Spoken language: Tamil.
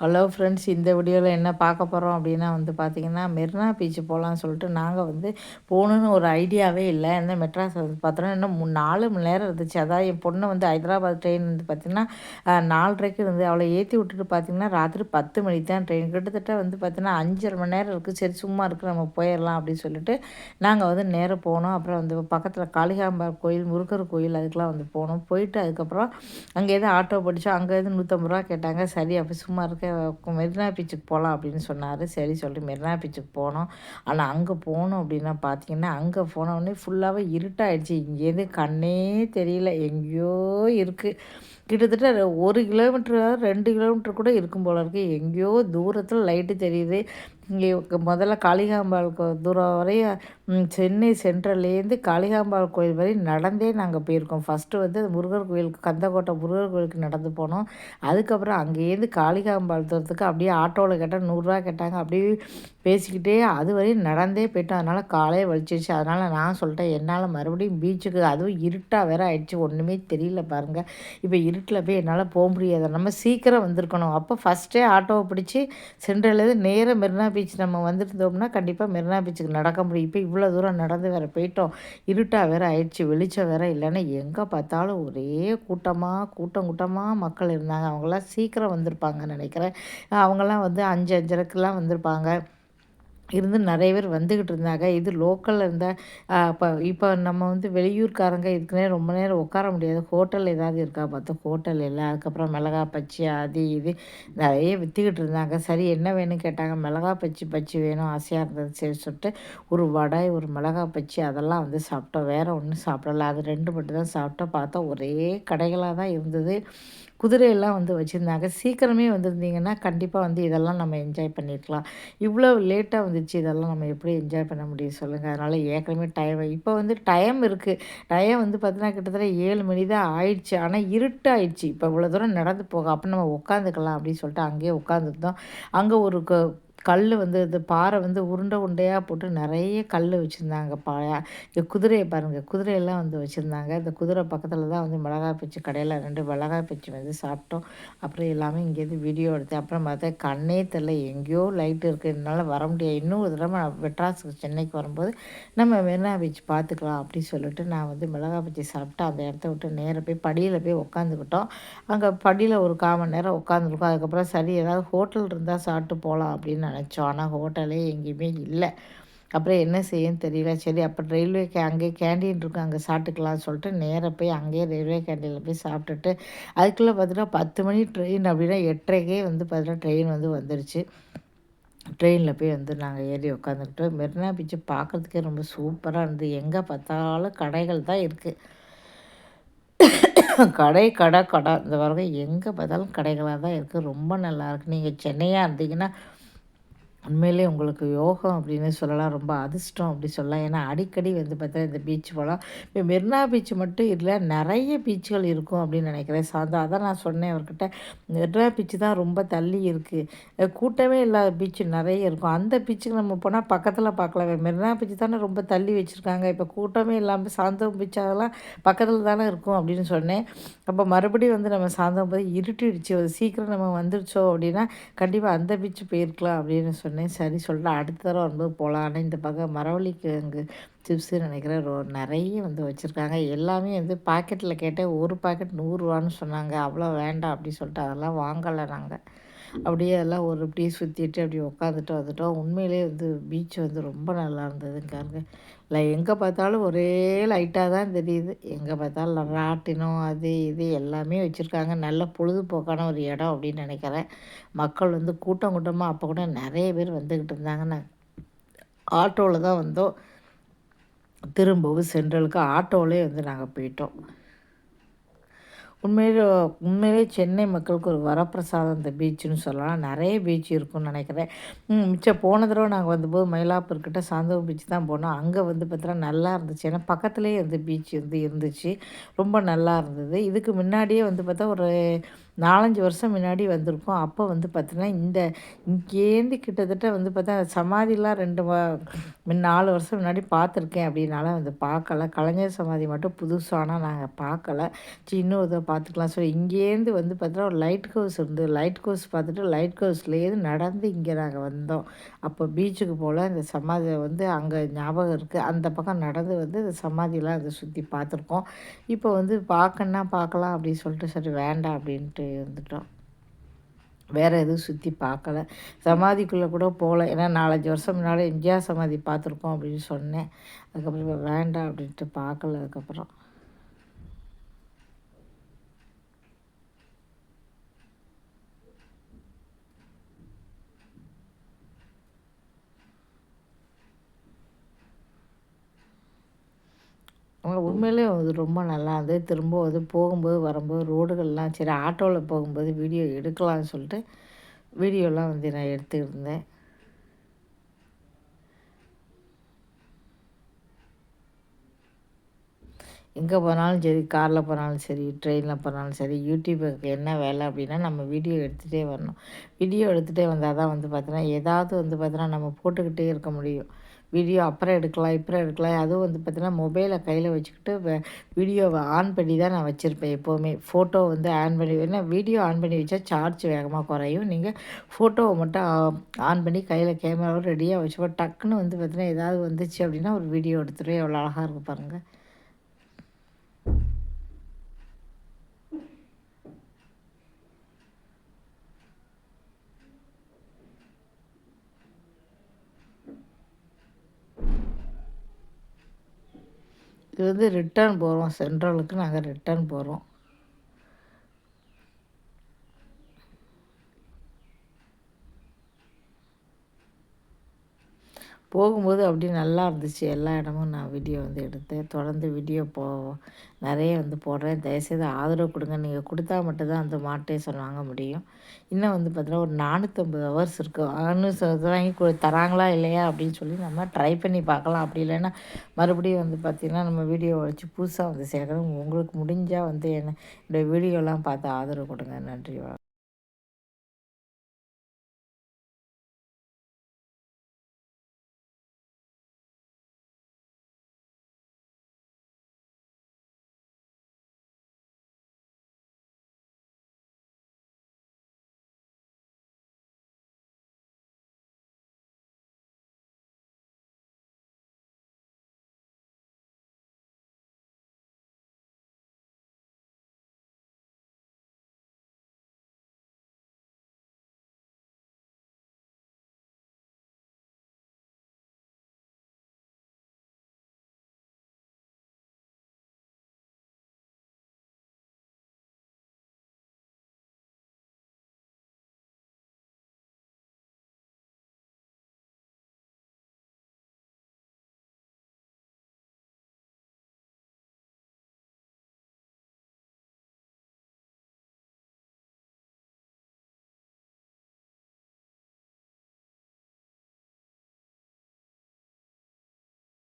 ஹலோ ஃப்ரெண்ட்ஸ் இந்த வீடியோவில் என்ன பார்க்க போகிறோம் அப்படின்னா வந்து பார்த்திங்கன்னா மெரினா பீச்சு போகலான்னு சொல்லிட்டு நாங்கள் வந்து போகணுன்னு ஒரு ஐடியாவே இல்லை. இந்த மெட்ராஸ் வந்து பார்த்தோன்னா இன்னும் மூணு நாலு மணி நேரம் இருந்துச்சு. அதான் என் பொண்ணை வந்து ஹைதராபாத் ட்ரெயின் வந்து பார்த்திங்கன்னா நாலரைக்கு இருந்து அவளை ஏற்றி விட்டுட்டு பார்த்திங்கன்னா ராத்திரி பத்து மணிக்கு தான் ட்ரெயின் கிட்டத்தட்ட வந்து பார்த்திங்கன்னா அஞ்சரை மணி நேரம் இருக்குது சரி சும்மா இருக்குது நம்ம போயிடலாம் அப்படின்னு சொல்லிட்டு நாங்கள் வந்து நேராக போனோம். அப்புறம் வந்து பக்கத்தில் காளிகாம்பார் கோயில் முருகர் கோயில் அதுக்கெலாம் வந்து போனோம். போயிட்டு அதுக்கப்புறம் அங்கே எதுவும் ஆட்டோ படித்தோம் அங்கே எதுவும் நூற்றம்பது ரூபா கேட்டாங்க. சரி அப்போ சும்மா இருக்க மெரினா பீச்சுக்கு போகலாம் அப்படின்னு சொன்னார். சரி சொல்லிட்டு மெரினா பீச்சுக்கு போனோம். ஆனால் அங்கே போனோம் அப்படின்னா பார்த்தீங்கன்னா அங்கே போனோடனே ஃபுல்லாகவே இருட்டாயிடுச்சு. இங்கேருந்து கண்ணே தெரியல. எங்கேயோ இருக்குது கிட்டத்தட்ட ஒரு கிலோமீட்டர் ரெண்டு கிலோமீட்டர் கூட இருக்கும் போல இருக்குது எங்கேயோ தூரத்தில் லைட்டு தெரியுது. இங்கே முதல்ல காளிகாம்பாள் தூரம் வரையும் சென்னை சென்ட்ரல்லேருந்து காளிகாம்பாள் கோயில் வரையும் நடந்தே நாங்கள் போயிருக்கோம். ஃபஸ்ட்டு வந்து முருகர் கோயிலுக்கு கந்தக்கோட்டை முருகர் கோயிலுக்கு நடந்து போனோம். அதுக்கப்புறம் அங்கேருந்து காளிகாம்பாள் தூரத்துக்கு அப்படியே ஆட்டோவில் கேட்டால் நூறுரூவா கேட்டாங்க. அப்படியே பேசிக்கிட்டே அது வரையும் நடந்தே போயிட்டோம். அதனால் காலையே வலிச்சிருச்சு. அதனால் நான் சொல்லிட்டேன் என்னால் மறுபடியும் பீச்சுக்கு அதுவும் இருட்டாக வேற ஆயிடுச்சு. ஒன்றுமே தெரியல பாருங்கள் இப்போ இருட்டில் போய் என்னால் போக முடியாது. நம்ம சீக்கிரம் வந்திருக்கணும். அப்போ ஃபஸ்ட்டே ஆட்டோவை பிடிச்சி சென்ட்ரல்லேருந்து நேரம் மெரினா பீச் நம்ம வந்துருந்தோம்னா கண்டிப்பாக மெரினா பீச்சுக்கு நடக்க முடியும். இப்போ இவ்வளோ தூரம் நடந்து வேறு போயிட்டோம். இருட்டாக வேறு ஆயிடுச்சு வெளிச்சம் வேறு இல்லைன்னா எங்கே பார்த்தாலும் ஒரே கூட்டமாக கூட்டம் கூட்டமாக மக்கள் இருந்தாங்க. அவங்களாம் சீக்கிரம் வந்திருப்பாங்க நினைக்கிறேன். அவங்களாம் வந்து அஞ்சு அஞ்சரைக்கெல்லாம் வந்திருப்பாங்க. இருந்து நிறைய பேர் வந்துக்கிட்டு இருந்தாங்க. இது லோக்கலில் இருந்தால் இப்போ இப்போ நம்ம வந்து வெளியூர்காரங்க இதுக்குனே ரொம்ப நேரம் உட்கார முடியாது. ஹோட்டல் ஏதாவது இருக்கா பார்த்தோம் ஹோட்டல் இல்லை. அதுக்கப்புறம் மிளகா பச்சி அது இது நிறைய விற்றுக்கிட்டு இருந்தாங்க. சரி என்ன வேணும்னு கேட்டாங்க. மிளகா பச்சி பச்சி வேணும் ஆசையாக இருந்தது. சரி சொல்லிட்டு ஒரு வடை ஒரு மிளகா பச்சி அதெல்லாம் வந்து சாப்பிட்டோம். வேறு ஒன்றும் சாப்பிடல. அது ரெண்டு மட்டும் தான் சாப்பிட்டோம். பார்த்தா ஒரே கடைகளாக தான் இருந்தது. குதிரையெல்லாம் வந்து வச்சுருந்தாங்க. சீக்கிரமே வந்திருந்தீங்கன்னா கண்டிப்பாக வந்து இதெல்லாம் நம்ம என்ஜாய் பண்ணியிருக்கலாம் இவ்வளோ லேட்டாக வந்துச்சு இதெல்லாம் நம்ம எப்படி என்ஜாய் பண்ண முடியும் சொல்லுங்கள் அதனால் ஏற்கனவே டைம் இப்போ வந்து டைம் இருக்குது டைம் வந்து பார்த்தீங்கன்னா கிட்டத்தட்ட ஏழு மணி தான் ஆயிடுச்சு. ஆனால் இருட்டாயிடுச்சு. இப்போ இவ்வளோ தூரம் நடந்து போக அப்போ நம்ம உட்காந்துக்கலாம் அப்படின்னு சொல்லிட்டு அங்கேயே உட்காந்துருந்தோம் அங்கே ஒரு கல் வந்து இந்த பாறை வந்து உருண்டை உருண்டையாக போட்டு நிறைய கல் வச்சுருந்தாங்க. பா குதிரையை பாருங்கள் குதிரையெல்லாம் வந்து வச்சுருந்தாங்க. இந்த குதிரை பக்கத்தில் தான் வந்து மிளகாய் பச்சி கடையில் ரெண்டு மிளகாய் பச்சி வந்து சாப்பிட்டோம். அப்புறம் எல்லாமே இங்கேருந்து வீடியோ எடுத்து அப்புறம் பார்த்தா கண்ணே தெரில எங்கேயோ லைட் இருக்குது என்னால் வர முடியாது. இன்னும் ஒரு தடவை நான் மெட்ராஸுக்கு சென்னைக்கு வரும்போது நம்ம மெரினா பீச் பார்த்துக்கலாம் அப்படின்னு சொல்லிட்டு நான் வந்து மிளகாய் பச்சி சாப்பிட்டு அந்த இடத்த விட்டு நேராக போய் படியில் போய் உட்காந்துக்கிட்டோம் அங்கே படியில் ஒரு கால் மணி நேரம் உட்காந்துருக்கோம் அதுக்கப்புறம் சரி ஏதாவது ஹோட்டல் இருந்தால் சாப்பிட்டு போகலாம் அப்படின்னு நினச்சோம். ஆனால் ஹோட்டலே எங்கேயுமே இல்லை. அப்புறம் என்ன செய்யன்னு தெரியல. சரி அப்போ ரயில்வே கே அங்கேயே கேண்டீன் இருக்கும் அங்கே சாப்பிட்டுக்கலாம்னு சொல்லிட்டு நேராக போய் அங்கேயே ரயில்வே கேண்டீனில் போய் சாப்பிட்டுட்டு அதுக்குள்ளே பார்த்தீங்கன்னா பத்து மணி ட்ரெயின் அப்படின்னா எட்டரைக்கே வந்து பார்த்தீங்கன்னா ட்ரெயின் வந்து வந்துருச்சு. ட்ரெயினில் போய் வந்து நாங்கள் ஏறி உட்காந்துக்கிட்டோம் மெரினா பீச்சு பார்க்குறதுக்கே ரொம்ப சூப்பராக இருந்தது. எங்கே பார்த்தாலும் கடைகள் தான் இருக்குது கடை கடை கடை. இந்த வரைக்கும் எங்கே பார்த்தாலும் கடைகளாக தான் இருக்குது ரொம்ப நல்லாயிருக்கு நீங்கள் சென்னையாக இருந்தீங்கன்னா உண்மையிலே உங்களுக்கு யோகம் அப்படின்னு சொல்லலாம் ரொம்ப அதிர்ஷ்டம் அப்படி சொல்லலாம். ஏன்னா அடிக்கடி வந்து பார்த்தா இந்த பீச் போகலாம் இப்போ மெரினா பீச் மட்டும் இல்லை நிறைய பீச்சுகள் இருக்கும் அப்படின்னு நினைக்கிறேன். சாந்தா அதான் நான் சொன்னேன் அவர்கிட்ட. மெரினா பீச்சு தான் ரொம்ப தள்ளி இருக்குது கூட்டமே இல்லாத பீச்சு நிறைய இருக்கும். அந்த பீச்சுக்கு நம்ம போனால் பக்கத்தில் பார்க்கலாம். மெரினா பீச்சு தானே ரொம்ப தள்ளி வச்சுருக்காங்க. இப்போ கூட்டமே இல்லாமல் சாந்தம் பீச் அதெல்லாம் பக்கத்தில் தானே இருக்கும் அப்படின்னு சொன்னேன். அப்போ மறுபடியும் வந்து நம்ம சாந்தம் போய் இருட்டிடுச்சு. சீக்கிரம் நம்ம வந்துடுச்சோம் அப்படின்னா கண்டிப்பாக அந்த பீச்சு போயிருக்கலாம் அப்படின்னு சொன்னேன். சொன்னேன். சரி சொல்லிட்டு அடுத்த தடவை வரும்போது போகலாம் ஆனால் இந்த பக்கம் மரவள்ளி கிழங்கு சிப்ஸு நினைக்கிறேன் ரோ நிறைய வந்து வச்சுருக்காங்க. எல்லாமே வந்து பாக்கெட்டில் கேட்டேன். ஒரு பாக்கெட் நூறுரூவான்னு சொன்னாங்க. அவ்வளோ வேண்டாம் அப்படி சொல்லிட்டு அதெல்லாம் வாங்கலை நாங்கள் அப்படியே எல்லாம் ஒரு அப்படியே சுற்றிட்டு அப்படியே உட்காந்துட்டு வந்துட்டோம். உண்மையிலே வந்து பீச் வந்து ரொம்ப நல்லா இருந்ததுங்க இல்லை எங்கே பார்த்தாலும் ஒரே லைட்டாக தான் தெரியுது. எங்கே பார்த்தாலும் ராட்டினம் அது இது எல்லாமே வச்சுருக்காங்க. நல்ல பொழுதுபோக்கான ஒரு இடம் அப்படின்னு நினைக்கிறேன். மக்கள் வந்து கூட்டம் கூட்டமாக அப்போ கூட நிறைய பேர் வந்துக்கிட்டு இருந்தாங்க. நான் ஆட்டோவில் தான் வந்தோம். திரும்பவும் சென்ட்ரலுக்கு ஆட்டோவிலே வந்து நாங்கள் போயிட்டோம். உண்மையிலே உண்மையிலே சென்னை மக்களுக்கு ஒரு வரப்பிரசாதம் இந்த பீச்சுன்னு சொல்லலாம். நிறைய பீச் இருக்கும்னு நினைக்கிறேன். மிச்சம் போன தடவை நாங்கள் வந்தபோது மயிலாப்பூர்கிட்ட சாந்தவம் பீச் தான் போனோம். அங்கே வந்து பார்த்தீங்கன்னா நல்லா இருந்துச்சு. ஏன்னா பக்கத்துலேயே வந்து பீச் வந்து இருந்துச்சு. ரொம்ப நல்லா இருந்தது. இதுக்கு முன்னாடியே வந்து பார்த்தா ஒரு நாலஞ்சு வருஷம் முன்னாடி வந்திருக்கோம். அப்போ வந்து பார்த்திங்கன்னா இந்த இங்கேருந்து கிட்டத்தட்ட வந்து பார்த்தா சமாதிலாம் ரெண்டு முன் நாலு வருஷம் முன்னாடி பார்த்துருக்கேன் அப்படின்னால வந்து பார்க்கல கலைஞர் சமாதி மட்டும் புதுசானால் நாங்கள் பார்க்கல இன்னும் இதை பார்த்துக்கலாம் ஸோ இங்கேருந்து வந்து பார்த்தீங்கன்னா ஒரு லைட் ஹவுஸ் இருந்து லைட் ஹவுஸ் பார்த்துட்டு லைட் ஹவுஸ்லேருந்து நடந்து இங்கே நாங்கள் வந்தோம். அப்போ பீச்சுக்கு போல் இந்த சமாதி வந்து அங்கே ஞாபகம் இருக்குது அந்த பக்கம் நடந்து வந்து இந்த சமாதியெலாம் அதை சுற்றி பார்த்துருக்கோம் இப்போ வந்து பார்க்கணுன்னா பார்க்கலாம் அப்படின்னு சொல்லிட்டு சரி வேண்டாம் அப்படின்ட்டு வந்துட்டோம் வேறு எதுவும் சுற்றி பார்க்கல. சமாதிக்குள்ளே கூட போகல ஏன்னா நாலஞ்சு வருஷம் முன்னால் எம்ஜிஆர் சமாதி பார்த்துருக்கோம் அப்படின்னு சொன்னேன். அதுக்கப்புறம் வேண்டாம் அப்படின்ட்டு பார்க்கல. அதுக்கப்புறம் ஆனால் உண்மையிலே அது ரொம்ப நல்லா இருந்தது திரும்ப அது போகும்போது வரும்போது ரோடுகள்லாம் சரி ஆட்டோவில் போகும்போது வீடியோ எடுக்கலாம்னு சொல்லிட்டு வீடியோலாம் வந்து நான் எடுத்துருந்தேன் எங்கே போனாலும் சரி காரில் போனாலும் சரி ட்ரெயினில் போனாலும் சரி யூடியூபுக்கு என்ன வேலை அப்படின்னா நம்ம வீடியோ எடுத்துகிட்டே வரணும். வீடியோ எடுத்துகிட்டே வந்தால் தான் வந்து பார்த்தீங்கன்னா ஏதாவது வந்து பார்த்தீங்கன்னா நம்ம போட்டுக்கிட்டே இருக்க முடியும். வீடியோ அப்புறம் எடுக்கலாம் இப்போ எடுக்கலாம். அதுவும் வந்து பார்த்திங்கன்னா மொபைலை கையில் வச்சுக்கிட்டு வீடியோவை ஆன் பண்ணி தான் நான் வச்சுருப்பேன் எப்போவுமே. ஃபோட்டோ வந்து ஆன் பண்ணி ஏன்னா வீடியோ ஆன் பண்ணி வச்சா சார்ஜ் வேகமாக குறையும். நீங்கள் ஃபோட்டோவை மட்டும் ஆன் பண்ணி கையில் கேமராவை ரெடியாக வச்சுப்போம் டக்குன்னு வந்து பார்த்திங்கன்னா ஏதாவது வந்துச்சு அப்படின்னா ஒரு வீடியோ எடுத்துகிட்டு எவ்வளோ அழகாக இருக்கும் பாருங்கள் இது வந்து ரிட்டர்ன் போகிறோம் சென்ட்ரலுக்கு நாங்கள் ரிட்டர்ன் போகிறோம் போகும்போது அப்படி நல்லா இருந்துச்சு. எல்லா இடமும் நான் வீடியோ வந்து எடுத்தேன். தொடர்ந்து வீடியோ போ நிறைய வந்து போடுறேன். தயவுசெய்து ஆதரவு கொடுங்க. நீங்கள் கொடுத்தா மட்டும்தான் அந்த மாட்டே சொல்லுவாங்க முடியும். இன்னும் வந்து பார்த்தீங்கன்னா ஒரு நானூற்றம்பது ஹவர்ஸ் இருக்கும் அனு வாங்கி தராங்களா இல்லையா அப்படின்னு சொல்லி நம்ம ட்ரை பண்ணி பார்க்கலாம். அப்படி இல்லைன்னா மறுபடியும் வந்து பார்த்திங்கன்னா நம்ம வீடியோ வச்சு புதுசாக வந்து சேர்க்கணும் உங்களுக்கு முடிஞ்சால் வந்து என்ன என்னுடைய வீடியோலாம் பார்த்து ஆதரவு கொடுங்க. நன்றி வணக்கம்.